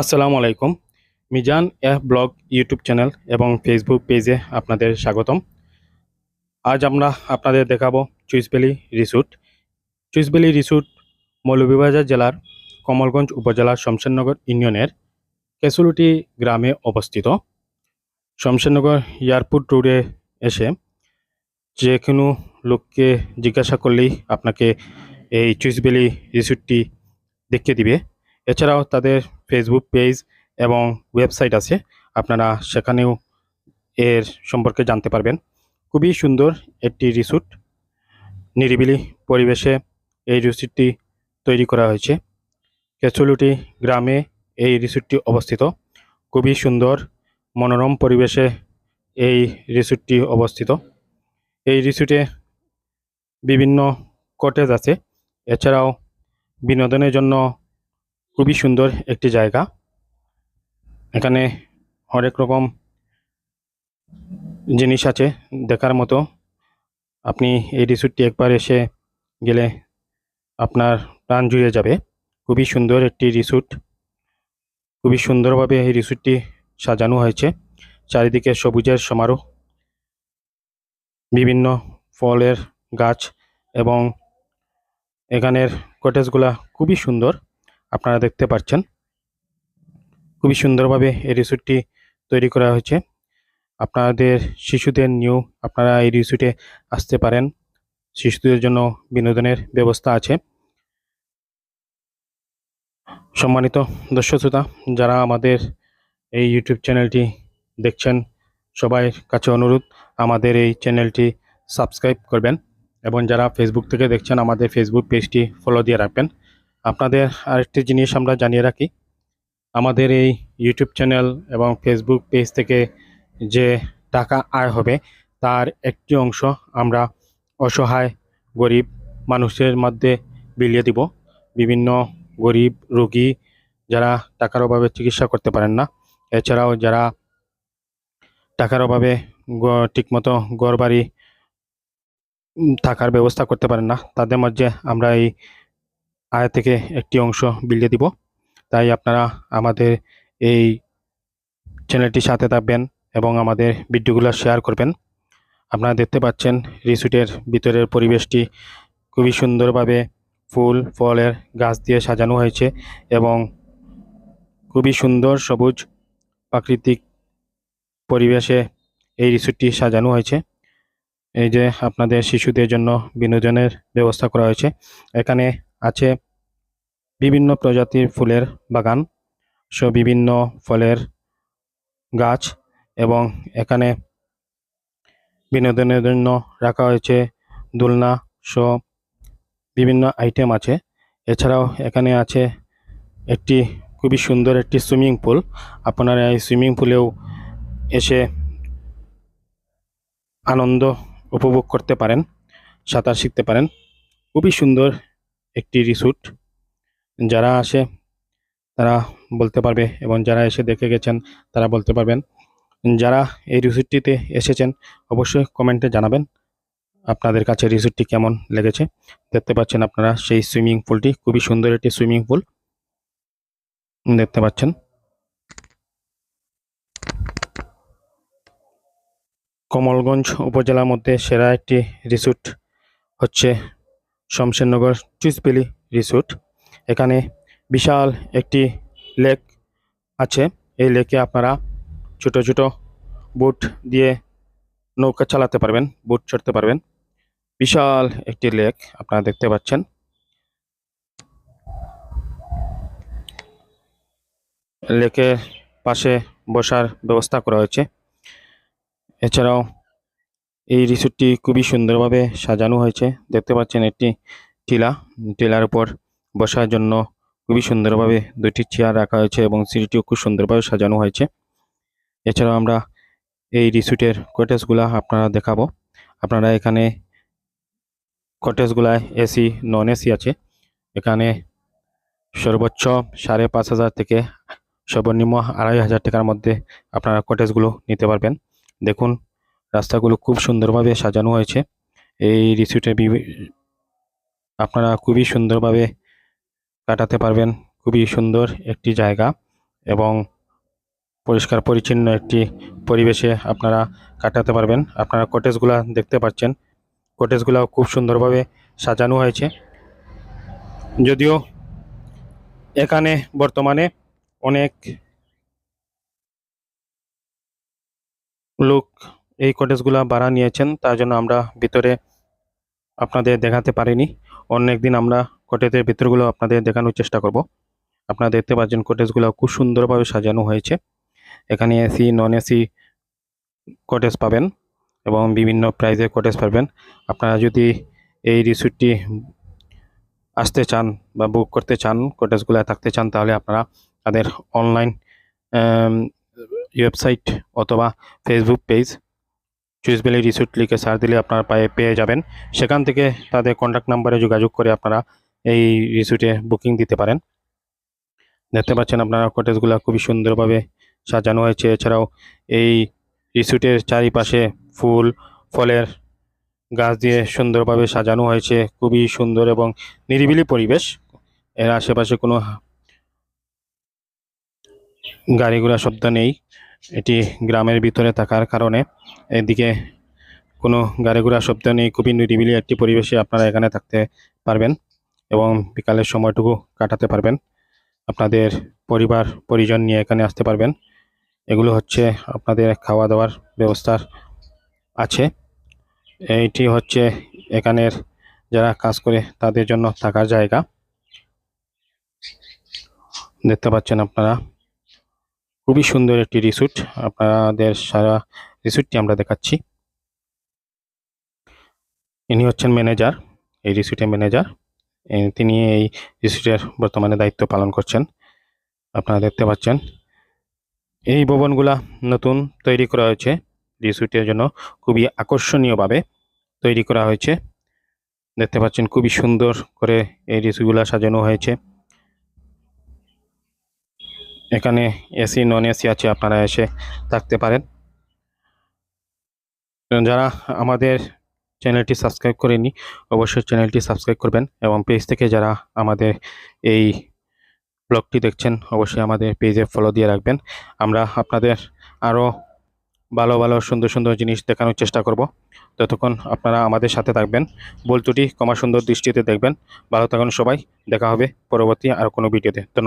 আসসালামু আলাইকুম। Mizan F blog YouTube channel এবং ফেসবুক পেজে আপনাদের স্বাগতম। আজ আমরা আপনাদের দেখাবো চুইসবেলি রিসুট চুইসবেলি রিসুট মৌলভীবাজার জেলার কমলগঞ্জ উপজেলার শমশেরনগর ইউনিয়নের কেসুলুটি গ্রামে অবস্থিত। শমশেরনগর এয়ারপোর্ট রোডে এসে যে কোনো লোককে জিজ্ঞাসা করলেই আপনাকে এই চুইসবেলি রিসুটটি দেখিয়ে দিবে। এছাড়াও তাদের ফেসবুক পেজ এবং ওয়েবসাইট আছে। আপনারা সেখানেও এর সম্পর্কে জানতে পারবেন। খুবই সুন্দর একটি রিসোর্ট নিরিবিলি পরিবেশে এই রিসোর্টটি তৈরি করা হয়েছে। কেচুলুটি গ্রামে এই রিসোর্টটি অবস্থিত। খুবই সুন্দর, মনোরম পরিবেশে এই রিসোর্টটি অবস্থিত। এই রিসোর্টে বিভিন্ন কটেজ আছে। এছাড়াও বিনোদনের জন্য খুবই সুন্দর একটি জায়গা। এখানে অনেক রকম জিনিস আছে দেখার মতো। আপনি এই রিসোর্টটি একবার এসে গেলে আপনার প্রাণ জুড়ে যাবে। খুবই সুন্দর একটি রিসোর্ট। খুবই সুন্দরভাবে এই রিসোর্টটি সাজানো হয়েছে। চারিদিকে সবুজের সমারোহ। বিভিন্ন ফলের গাছ এবং এখানের কটেজগুলা খুবই সুন্দর। আপনারা দেখতে পাচ্ছেন। খুবই সুন্দরভাবে এই রিসোর্টটি তৈরি করা হয়েছে। আপনাদের শিশুদের নিয়েও আপনারা এই রিসোর্টে আসতে পারেন। শিশুদের জন্য বিনোদনের ব্যবস্থা আছে। সম্মানিত দর্শক শ্রোতা, যারা আমাদের এই ইউটিউব চ্যানেলটি দেখছেন, সবাই কাছে অনুরোধ, আমাদের এই চ্যানেলটি সাবস্ক্রাইব করবেন এবং যারা ফেসবুক থেকে দেখছেন, আমাদের ফেসবুক পেজটি ফলো দিয়ে রাখবেন। আপনাদের আরেকটি জিনিস আমরা জানিয়ে রাখি। আমাদের এই ইউটিউব চ্যানেল এবং ফেসবুক পেজ থেকে যে টাকা আয় হবে, তার একটি অংশ আমরা অসহায়, গরিব মানুষের মধ্যে বিলিয়ে দিব। বিভিন্ন গরিব, রোগী যারা টাকার অভাবে চিকিৎসা করতে পারেন না, এছাড়াও যারা টাকার অভাবে ঠিকমতো ঘর বাড়ি থাকার ব্যবস্থা করতে পারেন না, তাদের মধ্যে আমরা এই আয় থেকে একটি অংশ বিলিয়ে দিব। তাই আপনারা আমাদের এই চ্যানেলটির সাথে থাকবেন এবং আমাদের ভিডিওগুলো শেয়ার করবেন। আপনারা দেখতে পাচ্ছেন রিসুটের ভিতরের পরিবেশটি খুবই সুন্দরভাবে ফুল, ফলের গাছ দিয়ে সাজানো হয়েছে এবং খুবই সুন্দর সবুজ প্রাকৃতিক পরিবেশে এই রিসুটটি সাজানো হয়েছে। এই যে আপনাদের শিশুদের জন্য বিনোদনের ব্যবস্থা করা হয়েছে। এখানে আছে বিভিন্ন প্রজাতির ফুলের বাগান, সো বিভিন্ন ফলের গাছ এবং এখানে বিনোদনের জন্য রাখা হয়েছে দোলনা, সো বিভিন্ন আইটেম আছে। এছাড়াও এখানে আছে একটি খুবই সুন্দর একটি সুইমিং পুল। আপনারা এই সুইমিং পুলেও এসে আনন্দ উপভোগ করতে পারেন, সাঁতার শিখতে পারেন। খুবই সুন্দর একটি রিসোর্ট। যারা আসে, তারা বলতে পারবে এবং যারা এসে দেখে গেছেন, তারা বলতে পারবেন। যারা এই রিসোর্টটিতে এসেছেন, অবশ্যই কমেন্টে জানাবেন আপনাদের কাছে রিসোর্টটি কেমন লেগেছে। দেখতে পাচ্ছেন আপনারা সেই সুইমিং পুলটি, খুবই সুন্দর একটি সুইমিং পুল। দেখতে পাচ্ছেন। কমলগঞ্জ উপজেলার মধ্যে সেরা একটি রিসোর্ট হচ্ছে শমশেরনগর চুইসবেলি রিসোর্ট। এখানে বিশাল একটি লেক আছে। এই লেকে আপনারা ছোট ছোট বোট দিয়ে নৌকা চালাতে পারবেন, বোট চড়তে পারবেন। বিশাল একটি লেক আপনারা দেখতে পাচ্ছেন। লেকের পাশে বসার ব্যবস্থা করা হয়েছে। এছাড়াও এই রিসোর্টটি খুবই সুন্দরভাবে সাজানো হয়েছে। দেখতে পাচ্ছেন একটি টিলা। টিলার উপর বসার জন্য খুবই সুন্দরভাবে দুটি চেয়ার রাখা হয়েছে এবং সিঁড়িটিও খুব সুন্দরভাবে সাজানো হয়েছে। এছাড়াও আমরা এই রিসোর্টের কটেজগুলা আপনারা দেখাবো। আপনারা এখানে কটেজগুলায় এসি নন এসি আছে। এখানে সর্বোচ্চ সাড়ে পাঁচ হাজার থেকে সর্বনিম্ন আড়াই হাজার টাকার মধ্যে আপনারা কটেজগুলো নিতে পারবেন। দেখুন রাস্তাগুলো খুব সুন্দরভাবে সাজানো হয়েছে। এই রিসোর্টে আপনারা খুবই সুন্দরভাবে কাটাতে পারবেন। খুবই সুন্দর একটি জায়গা এবং পরিষ্কার পরিচ্ছন্ন একটি পরিবেশে আপনারা কাটাতে পারবেন। আপনারা কটেজগুলা দেখতে পাচ্ছেন। কটেজগুলো খুব সুন্দরভাবে সাজানো হয়েছে। যদিও এখানে বর্তমানে অনেক লোক এই কটেজগুলা ভাড়া নিয়েছেন, তার জন্য আমরা ভিতরে আপনাদের দেখাতে পারিনি। অন্য একদিন আমরা কটেজের ভিতরগুলো আপনাদের দেখানোর চেষ্টা করব। আপনারা দেখতে পাচ্ছেন কটেজগুলো খুব সুন্দরভাবে সাজানো হয়েছে। এখানে এসি নন এসি কটেজ পাবেন এবং বিভিন্ন প্রাইজের কটেজ পাবেন। আপনারা যদি এই রিসোর্টটি আসতে চান বা বুক করতে চান কটেজগুলো থাকতে চান, তাহলে আপনারা তাদের অনলাইন ওয়েবসাইট অথবা ফেসবুক পেজ চুইস ভ্যালি রিসোর্ট লিখে সার্চ দিলে আপনারা পায়ে, পেয়ে যাবেন। সেখান থেকে তাদের কন্ট্যাক্ট নাম্বারে যোগাযোগ করে আপনারা এই রিসোর্টে বুকিং দিতে পারেন। দেখতে পাচ্ছেন আপনারা কটেজগুলো খুবই সুন্দরভাবে সাজানো হয়েছে। এছাড়াও এই রিসোর্টের চারিপাশে ফুল, ফলের গাছ দিয়ে সুন্দরভাবে সাজানো হয়েছে। খুবই সুন্দর এবং নিরিবিলি পরিবেশ। এর আশেপাশে কোনো গাড়ি ঘোড়া শব্দ নেই। এটি গ্রামের ভিতরে থাকার কারণে এদিকে কোনো গাড়ি ঘোড়া শব্দ নেই। খুবই নিরিবিলি একটি পরিবেশে আপনারা এখানে থাকতে পারবেন এবং বিকালের সময়টুকু কাটাতে পারবেন। আপনাদের পরিবার, পরিজন নিয়ে এখানে আসতে পারবেন। এগুলো হচ্ছে আপনাদের খাওয়া দাওয়ার ব্যবস্থার আছে। এইটি হচ্ছে এখানের যারা কাজ করে তাদের জন্য থাকার জায়গা। দেখতে পাচ্ছেন আপনারা। খুবই সুন্দর একটি রিসোর্ট। আপনাদের সারা রিসোর্টটি আমরা দেখাচ্ছি। ইনি হচ্ছেন ম্যানেজার, এই রিসোর্টের ম্যানেজার। তিনি এই রিসোর্টের বর্তমানে দায়িত্ব পালন করছেন। আপনারা দেখতে পাচ্ছেন, এই ভবনগুলা নতুন তৈরি করা হয়েছে। রিসোর্টের জন্য খুবই আকর্ষণীয়ভাবে তৈরি করা হয়েছে। দেখতে পাচ্ছেন, খুবই সুন্দর করে এই রিসোর্টগুলা সাজানো হয়েছে। এখানে এসি নন এসি আছে, আপনারা এসে থাকতে পারেন। যারা আমাদের চ্যানেলটি সাবস্ক্রাইব করেনি অবশ্যই চ্যানেলটি সাবস্ক্রাইব করবেন এবং পেজ থেকে যারা আমাদের এই ব্লগটি দেখছেন, অবশ্যই আমাদের পেজে ফলো দিয়ে রাখবেন। আমরা আপনাদের আরও ভালো ভালো, সুন্দর সুন্দর জিনিস দেখানোর চেষ্টা করব। ততক্ষণ আপনারা আমাদের সাথে থাকবেন। বলতুটি কমা সুন্দর দৃষ্টিতে দেখবেন। ভালো থাকুন সবাই। দেখা হবে পরবর্তী আর কোনো ভিডিওতে। ধন্যবাদ।